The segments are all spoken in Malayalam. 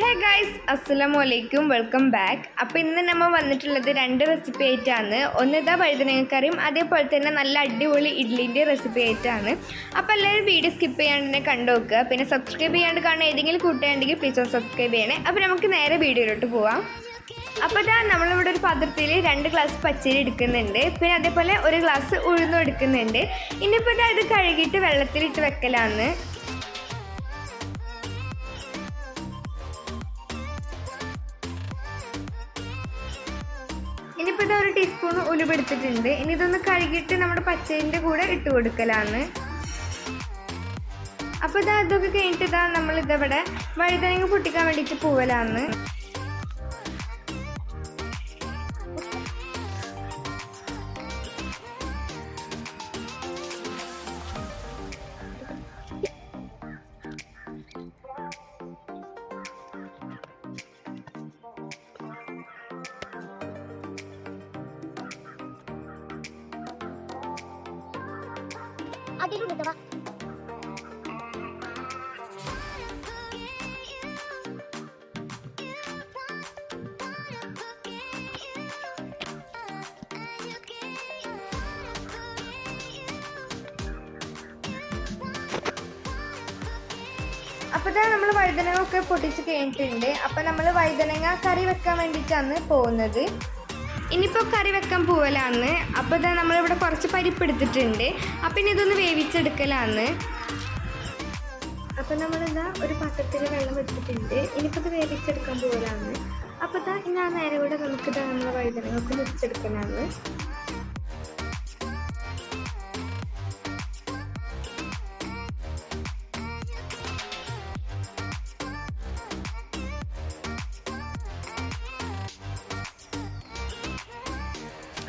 ഹേ ഗൈസ് അസ്സലാമു അലൈക്കും വെൽക്കം ബാക്ക് അപ്പോൾ ഇന്ന് നമ്മൾ വന്നിട്ടുള്ളത് രണ്ട് റെസിപ്പി ആയിട്ടാണ്. ഒന്ന് ഇതാ വഴുതനങ്ങക്കറിയും അതേപോലെ തന്നെ നല്ല അടിപൊളി ഇഡ്ലിന്റെ റെസിപ്പി ആയിട്ടാണ്. അപ്പോൾ എല്ലാവരും വീഡിയോ സ്കിപ്പ് ചെയ്യാണ്ട് തന്നെ കണ്ടു നോക്കുക. പിന്നെ സബ്സ്ക്രൈബ് ചെയ്യാണ്ട് കാണുന്ന ഏതെങ്കിലും കൂട്ടുകയാണെങ്കിൽ പ്ലീസ് ഒന്ന് സബ്സ്ക്രൈബ് ചെയ്യണേ. അപ്പോൾ നമുക്ക് നേരെ വീഡിയോയിലോട്ട് പോവാം. അപ്പോൾ ഇതാ നമ്മളിവിടെ ഒരു പാത്രത്തിൽ രണ്ട് ഗ്ലാസ് പച്ചരി എടുക്കുന്നുണ്ട്. പിന്നെ അതേപോലെ ഒരു ഗ്ലാസ് ഉഴുന്നും എടുക്കുന്നുണ്ട്. ഇനിയിപ്പോൾ ഇതാ ഇത് കഴുകിയിട്ട് വെള്ളത്തിലിട്ട് വെക്കലാന്ന്. ഇനിയിപ്പോൾ ഇതാ ഒരു ടീസ്പൂൺ ഉലുവെടുത്തിട്ടുണ്ട്. ഇനി ഇതൊന്ന് കഴുകിയിട്ട് നമ്മുടെ പച്ചരിന്റെ കൂടെ ഇട്ട് കൊടുക്കലാണ്. അപ്പോൾ ഇതാ ഇതൊക്കെ കഴിഞ്ഞിട്ട് ഇതാ നമ്മൾ ഇതവിടെ വഴുതനങ്ങ പൊട്ടിക്കാൻ വേണ്ടിയിട്ട് പോവലാണ്. വാ അപ്പോൾ ഇതാ നമ്മൾ വഴുതനങ്ങ ഒക്കെ പൊട്ടിച്ച് കഴിഞ്ഞിട്ടുണ്ട്. അപ്പൊ നമ്മൾ വഴുതനങ്ങ കറി വെക്കാൻ വേണ്ടിയിട്ടാണ് പോകുന്നത്. ഇനിയിപ്പോൾ കറി വെക്കാൻ പോവലാന്ന്. അപ്പോൾ ഇതാ നമ്മളിവിടെ കുറച്ച് പരിപ്പ് എടുത്തിട്ടുണ്ട്. അപ്പം ഇനി ഇതൊന്ന് വേവിച്ചെടുക്കലാന്ന്. അപ്പം നമ്മളിതാ ഒരു പാത്രത്തിൽ വെള്ളം വെച്ചിട്ടുണ്ട് ഇനിയിപ്പോൾ ഇത് വേവിച്ചെടുക്കാൻ പോവലാന്ന്. അപ്പോൾ ഇതാ ഇനി ആ നേരം കൂടെ നമുക്കിതാ നമ്മൾ വൈകുന്നേരങ്ങൾക്ക് ഒക്കെ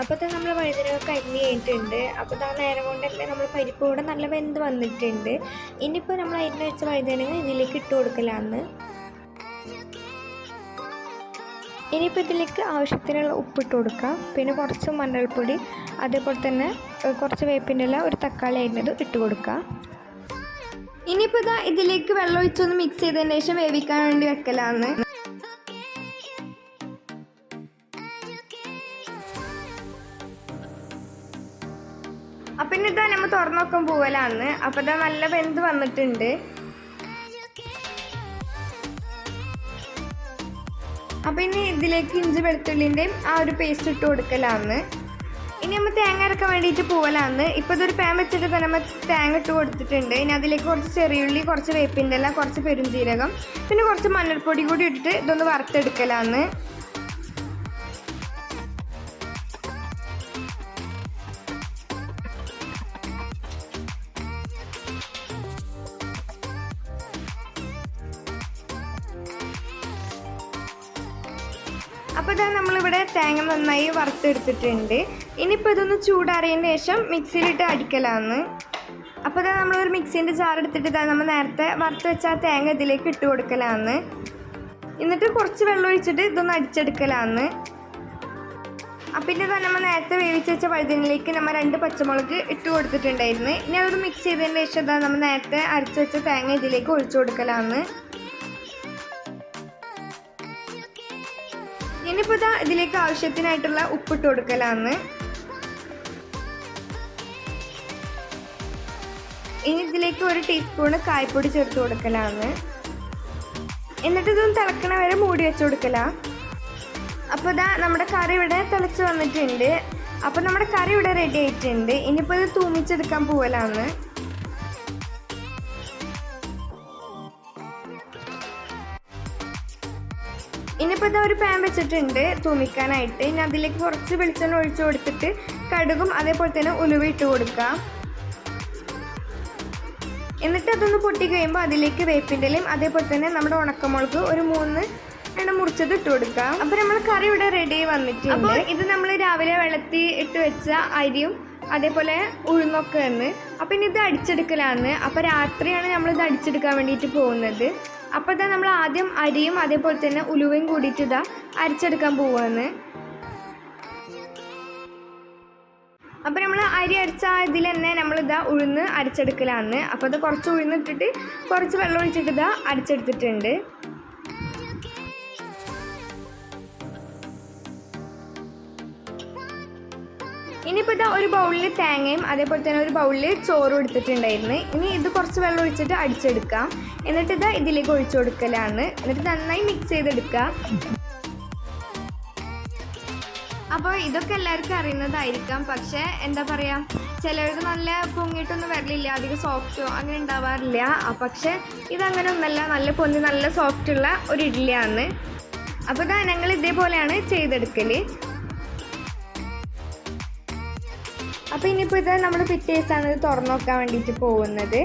അപ്പോൾ നമ്മൾ വഴുതനൊക്കെ അരിഞ്ഞ് കഴിഞ്ഞിട്ടുണ്ട്. അപ്പോൾ ആ നേരം കൊണ്ടല്ലേ നമ്മൾ പരിപ്പ് കൂടെ നല്ല വെന്ത് വന്നിട്ടുണ്ട്. ഇനിയിപ്പോൾ നമ്മൾ അരിഞ്ഞ് വെച്ച വഴുതനങ്ങ ഇതിലേക്ക് ഇട്ട് കൊടുക്കലാന്ന്. ഇനിയിപ്പോൾ ഇതിലേക്ക് ആവശ്യത്തിനുള്ള ഉപ്പിട്ട് കൊടുക്കാം. പിന്നെ കുറച്ച് മഞ്ഞൾപ്പൊടി അതേപോലെ തന്നെ കുറച്ച് വേപ്പിന്റെ ഇല ഒരു തക്കാളി അരിഞ്ഞത് ഇട്ട് കൊടുക്കാം. ഇനിയിപ്പോൾ ഇതാ ഇതിലേക്ക് വെള്ളം ഒഴിച്ചൊന്ന് മിക്സ് ചെയ്തതിന് ശേഷം വേവിക്കാൻ വേണ്ടി വെക്കലാന്ന്. നമ്മൾ തുറന്നു നോക്കാൻ പോവലാന്ന് അപ്പൊ ഇതാ നല്ല വെന്ത് വന്നിട്ടുണ്ട്. അപ്പം ഇനി ഇതിലേക്ക് ഇഞ്ചി വെളുത്തുള്ളിന്റെയും ആ ഒരു പേസ്റ്റ് ഇട്ട് കൊടുക്കലാന്ന് ഇനി നമ്മൾ തേങ്ങ അരക്കാൻ വേണ്ടിയിട്ട് പോവലാന്ന് ഇപ്പോൾ ഇതൊരു പാൻ വെച്ചിട്ട് തന്നെ നമ്മൾ തേങ്ങ ഇട്ട് കൊടുത്തിട്ടുണ്ട്. ഇനി അതിലേക്ക് കുറച്ച് ചെറിയുള്ളി കുറച്ച് വേപ്പിന്റെ എല്ലാം കുറച്ച് പെരുംജീരകം പിന്നെ കുറച്ച് മഞ്ഞൾപ്പൊടി കൂടി ഇട്ടിട്ട് ഇതൊന്ന് വറുത്തെടുക്കലാന്ന് അപ്പോൾ ഇതാ നമ്മളിവിടെ തേങ്ങ നന്നായി വറുത്തെടുത്തിട്ടുണ്ട്. ഇനിയിപ്പോൾ ഇതൊന്ന് ചൂടാറിയതിന് ശേഷം മിക്സിയിലിട്ട് അടിക്കലാന്ന്. അപ്പോൾ ഇതാ നമ്മളൊരു മിക്സീന്റെ ജാർ എടുത്തിട്ട് ഇതാ നമ്മൾ നേരത്തെ വറുത്ത് വെച്ച ആ തേങ്ങ ഇതിലേക്ക് ഇട്ട് കൊടുക്കലാന്ന്. എന്നിട്ട് കുറച്ച് വെള്ളം ഒഴിച്ചിട്ട് ഇതൊന്ന് അടിച്ചെടുക്കലാന്ന്. പിന്നെ തന്നെ നമ്മൾ നേരത്തെ വേവിച്ച് വെച്ച വഴുതനയിലേക്ക് നമ്മൾ രണ്ട് പച്ചമുളക് ഇട്ട് കൊടുത്തിട്ടുണ്ടായിരുന്നു. ഇനി അതൊന്ന് മിക്സ് ചെയ്തതിന് ശേഷം നമ്മൾ നേരത്തെ അരച്ച് വെച്ച തേങ്ങ ഇതിലേക്ക് ഒഴിച്ചു കൊടുക്കലാന്ന്. ഇനിയിപ്പോൾ ഇതാ ഇതിലേക്ക് ആവശ്യത്തിനായിട്ടുള്ള ഉപ്പിട്ട് കൊടുക്കലാന്ന്. ഇനി ഇതിലേക്ക് ഒരു ടീസ്പൂണ് കായ്പൊടി ചേർത്ത് കൊടുക്കലാന്ന്. എന്നിട്ട് ഇതൊന്ന് തിളക്കണ വരെ മൂടി വെച്ച് കൊടുക്കല. അപ്പോൾ ഇതാ നമ്മുടെ കറി ഇവിടെ തിളച്ച് വന്നിട്ടുണ്ട്. അപ്പോൾ നമ്മുടെ കറി ഇവിടെ റെഡി ആയിട്ടുണ്ട്. ഇനിയിപ്പോൾ ഇത് തൂമിച്ചെടുക്കാൻ പോവലാന്ന്. ഇനിയിപ്പോൾ ഇതാ ഒരു പാൻ വെച്ചിട്ടുണ്ട് തൂമിക്കാനായിട്ട്. ഇനി അതിലേക്ക് കുറച്ച് വെളിച്ചെണ്ണ ഒഴിച്ചു കൊടുത്തിട്ട് കടുകും അതേപോലെ തന്നെ ഉലുവ ഇട്ട് കൊടുക്കാം. എന്നിട്ട് അതൊന്ന് പൊട്ടി കഴിയുമ്പോൾ അതിലേക്ക് വേപ്പിന്റെ ഇലയും അതേപോലെ തന്നെ നമ്മുടെ ഉണക്കമുളക് ഒരു മൂന്ന് എണ്ണം മുറിച്ചത് ഇട്ട് കൊടുക്കാം. അപ്പോൾ നമ്മൾ കറി ഇവിടെ റെഡി വന്നിട്ടുണ്ട്. അപ്പോൾ ഇത് നമ്മൾ രാവിലെ വെള്ളത്തിൽ ഇട്ട് വെച്ച അരിയും അതേപോലെ ഉഴുന്നൊക്കെ എന്ന് അപ്പം ഇനി ഇത് അടിച്ചെടുക്കലാണ്. അപ്പോൾ രാത്രിയാണ് നമ്മൾ ഇത് അടിച്ചെടുക്കാൻ വേണ്ടിയിട്ട് പോകുന്നത്. അപ്പോൾ ഇതാ നമ്മൾ ആദ്യം അരിയും അതേപോലെ തന്നെ ഉലുവയും കൂടിയിട്ട് ഇതാ അരിച്ചെടുക്കാൻ പോവുകയാണ് അപ്പോൾ നമ്മൾ അരി അരച്ച ഇതിൽ തന്നെ നമ്മളിതാ ഉഴുന്ന് അരച്ചെടുക്കലാണ് അപ്പോൾ അത് കുറച്ച് ഉഴുന്നിട്ടിട്ട് കുറച്ച് വെള്ളം ഒഴിച്ചിട്ട് ഇതാ അരച്ചെടുത്തിട്ടുണ്ട്. ഇനിയിപ്പോൾ ഇതാ ഒരു ബൗളിൽ തേങ്ങയും അതേപോലെ തന്നെ ഒരു ബൗളിൽ ചോറും എടുത്തിട്ടുണ്ടായിരുന്നു. ഇനി ഇത് കുറച്ച് വെള്ളം ഒഴിച്ചിട്ട് അടിച്ചെടുക്കാം. എന്നിട്ട് ഇതാ ഇതിലേക്ക് ഒഴിച്ചു കൊടുക്കലാണ്. എന്നിട്ട് നന്നായി മിക്സ് ചെയ്തെടുക്കുക. അപ്പോൾ ഇതൊക്കെ എല്ലാവർക്കും അറിയുന്നതായിരിക്കാം. പക്ഷേ എന്താ പറയുക ചിലർക്ക് നല്ല പൊങ്ങിയിട്ടൊന്നും വരലില്ല. അധികം സോഫ്റ്റോ അങ്ങനെ ഉണ്ടാവാറില്ല. പക്ഷേ ഇതങ്ങനെ ഒന്നല്ല. നല്ല പൊന്തി നല്ല സോഫ്റ്റുള്ള ഒരു ഇഡ്ഡലിയാണ്. അപ്പോൾ ഇതാ ഞങ്ങൾ ഇതേപോലെയാണ് ചെയ്തെടുക്കൽ അപ്പോൾ ഇനിയിപ്പോൾ ഇത് നമ്മൾ പിറ്റേ ദിവസമാണ് ഇത് തുറന്നു നോക്കാൻ വേണ്ടിയിട്ട് പോകുന്നത്.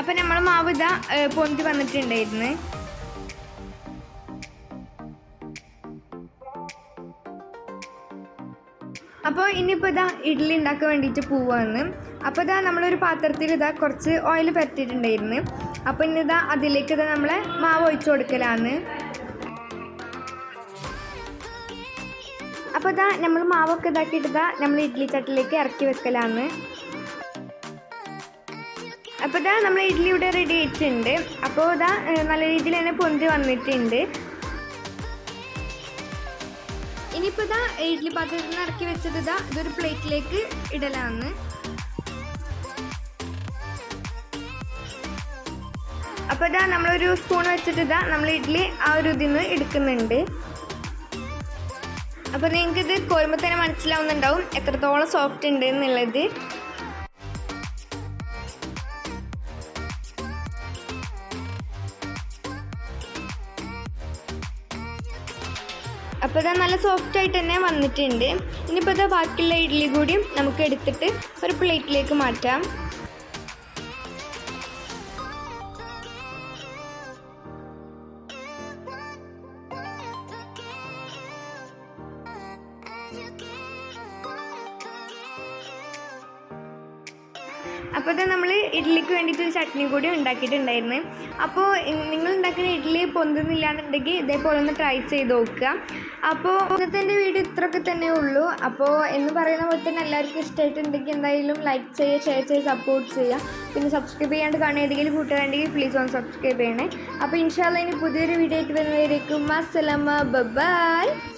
അപ്പോൾ നമ്മൾ മാവ് ഇതാ പൊന്തി വന്നിട്ടുണ്ടായിരുന്നു. അപ്പോൾ ഇനിയിപ്പോൾ ഇതാ ഇഡ്ഡലി ഉണ്ടാക്കാൻ വേണ്ടിയിട്ട് പോവാന്ന് അപ്പോൾ ഇതാ നമ്മളൊരു പാത്രത്തിൽ ഇതാ കുറച്ച് ഓയിൽ പരത്തിയിട്ടുണ്ടായിരുന്നു. അപ്പോൾ ഇനി ഇതാ അതിലേക്ക് ഇതാ നമ്മളെ മാവ് ഒഴിച്ചു കൊടുക്കലാണ്. അപ്പോൾ ഇതാ നമ്മൾ മാവൊക്കെ ഇതാക്കിയിട്ട് ഇതാ നമ്മൾ ഇഡ്ഡലി ചട്ടിലേക്ക് ഇറക്കി വെക്കലാണ് അപ്പോൾ ഇതാ നമ്മൾ ഇഡ്ഡലി ഇവിടെ റെഡി ആയിട്ടുണ്ട്. അപ്പോൾ ഇതാ നല്ല രീതിയിൽ തന്നെ പൊന്തി വന്നിട്ടുണ്ട്. ഇനിയിപ്പോൾ ഇതാ ഇഡ്ഡലി പാത്രത്തിൽ നിന്ന് ഇറക്കി വെച്ചത് ഇതാ ഇതൊരു പ്ലേറ്റിലേക്ക് ഇടലാണ് അപ്പോൾ ഇതാ നമ്മളൊരു സ്പൂൺ വെച്ചിട്ട് ഇതാ നമ്മൾ ഇഡ്ഡലി ആ ഒരു ഇതിൽ നിന്ന് എടുക്കുന്നുണ്ട്. അപ്പോൾ നിങ്ങൾക്ക് ഇത് കോരുമ്പോൾ തന്നെ മനസ്സിലാവുന്നുണ്ടാവും എത്രത്തോളം സോഫ്റ്റ് ഉണ്ട് എന്നുള്ളത് അപ്പോൾ ഇതാ നല്ല സോഫ്റ്റ് ആയിട്ട് തന്നെ വന്നിട്ടുണ്ട്. ഇനിയിപ്പോൾ ഇതാ ബാക്കിയുള്ള ഇഡ്ഡലി കൂടിയും നമുക്ക് എടുത്തിട്ട് ഒരു പ്ലേറ്റിലേക്ക് മാറ്റാം. അപ്പോൾ ഇത് നമ്മൾ ഇഡ്ഡലിക്ക് വേണ്ടിയിട്ട് ഒരു ചട്നി കൂടി ഉണ്ടാക്കിയിട്ടുണ്ടായിരുന്നു. അപ്പോൾ നിങ്ങൾ ഉണ്ടാക്കുന്ന ഇഡ്ഡലി പൊന്തുന്നില്ല എന്നുണ്ടെങ്കിൽ ഇതേപോലെ ഒന്ന് ട്രൈ ചെയ്ത് നോക്കുക. അപ്പോൾ ഇന്നത്തെ എന്റെ വീഡിയോ ഇത്രയൊക്കെ തന്നെ ഉള്ളൂ. അപ്പോൾ എന്ന് പറയുന്ന പോലെ തന്നെ എല്ലാവർക്കും ഇഷ്ടമായിട്ടുണ്ടെങ്കിൽ എന്തായാലും ലൈക്ക് ചെയ്യുക ഷെയർ ചെയ്യുക സപ്പോർട്ട് ചെയ്യുക. പിന്നെ സബ്സ്ക്രൈബ് ചെയ്യാണ്ട് കാണുക. ഏതെങ്കിലും കൂട്ടുകാരുണ്ടെങ്കിൽ പ്ലീസ് ഒന്ന് സബ്സ്ക്രൈബ് ചെയ്യണേ. അപ്പോൾ ഇൻഷാല്ല ഇനി പുതിയൊരു വീഡിയോ ആയിട്ട് വരുന്നതായിരിക്കും അസ്സലാമ ബൈ